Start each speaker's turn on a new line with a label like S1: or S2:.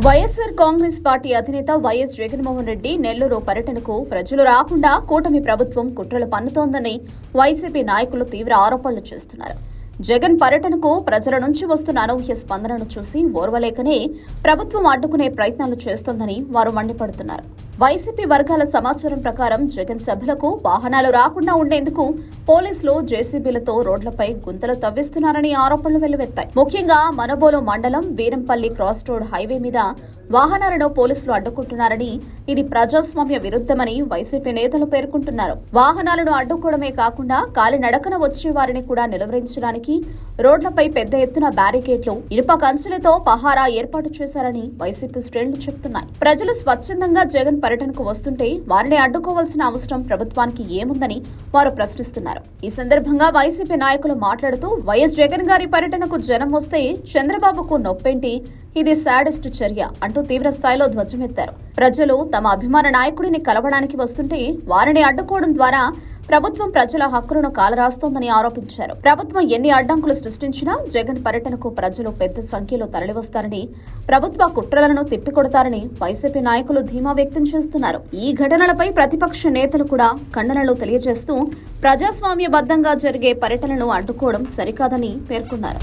S1: YSR Congress party అధినేత YS Jaganmohan Reddy Nellore పర్యటనకు ప్రజలు రాకుండా కూటమి ప్రభుత్వం కుట్రలు పన్నుతోందని వైసీపీ నాయకులు తీవ్ర ఆరోపణలు చేస్తున్నారు. జగన్ పర్యటనకు ప్రజల నుంచి వస్తున్న అనూహ్య స్పందనను చూసి ఓర్వలేకనే ప్రభుత్వం అడ్డుకునే ప్రయత్నాలు చేస్తోందని వారు మండిపడుతున్నారు. వైసీపీ వర్గాల సమాచారం ప్రకారం జగన్ సభలకు వాహనాలు రాకుండా ఉండేందుకు పోలీసులు జేసీబీలతో రోడ్లపై గుంతలు తవ్విస్తున్నారని ఆరోపణలు వెల్లువెత్తాయి. ముఖ్యంగా మనబోలు మండలం వీరంపల్లి క్రాస్ రోడ్ హైవే మీద వాహనాలను పోలీసులు అడ్డుకుంటున్నారని ఇది ప్రజాస్వామ్య విరుద్ధమని వైసీపీ నేతలు పేర్కొంటున్నారు. వాహనాలను అడ్డుకోవడమే కాకుండా కాలినడకన వచ్చే వారిని కూడా నిలువరించడానికి రోడ్లపై పెద్ద ఎత్తున బ్యారికేడ్లు ఇనుప కంచెలతో పహారా ఏర్పాటు చేశారని వైసీపీ శ్రేణులు చెబుతున్నాయి ప్రజలు స్వచ్ఛందంగా జగన్ పర్యటనకు వస్తుంటే వారిని అడ్డుకోవాల్సిన అవసరం ప్రభుత్వానికి ఏముందని వారు ప్రశ్నిస్తున్నారు. ఈ సందర్భంగా వైసీపీ నాయకులు మాట్లాడుతూ వైఎస్ జగన్ గారి పర్యటనకు జనం వస్తే చంద్రబాబుకు నొప్పేంటి? ఇది శాడెస్ట్ చర్య అంటూ తీవ్రస్థాయిలో ధ్వజమెత్తారు. ప్రజలు తమ అభిమాన నాయకుడిని కలవడానికి వస్తుంటే వారిని అడ్డుకోవడం ద్వారా ప్రభుత్వం ప్రజల హక్కులను కాలరాస్తోందని ఆరోపించారు. ప్రభుత్వం ఎన్ని అడ్డంకులు సృష్టించినా జగన్ పర్యటనకు ప్రజలు పెద్ద సంఖ్యలో తరలివస్తారని ప్రభుత్వ కుట్రలను తిప్పికొడతారని వైసీపీ నాయకులు ధీమా వ్యక్తం చేస్తున్నారు. ఈ ఘటనలపై ప్రతిపక్ష నేతలు కూడా ఖండనలు తెలియజేస్తూ ప్రజాస్వామ్యబద్ధంగా జరిగే పర్యటనను అడ్డుకోవడం సరికాదని పేర్కొన్నారు.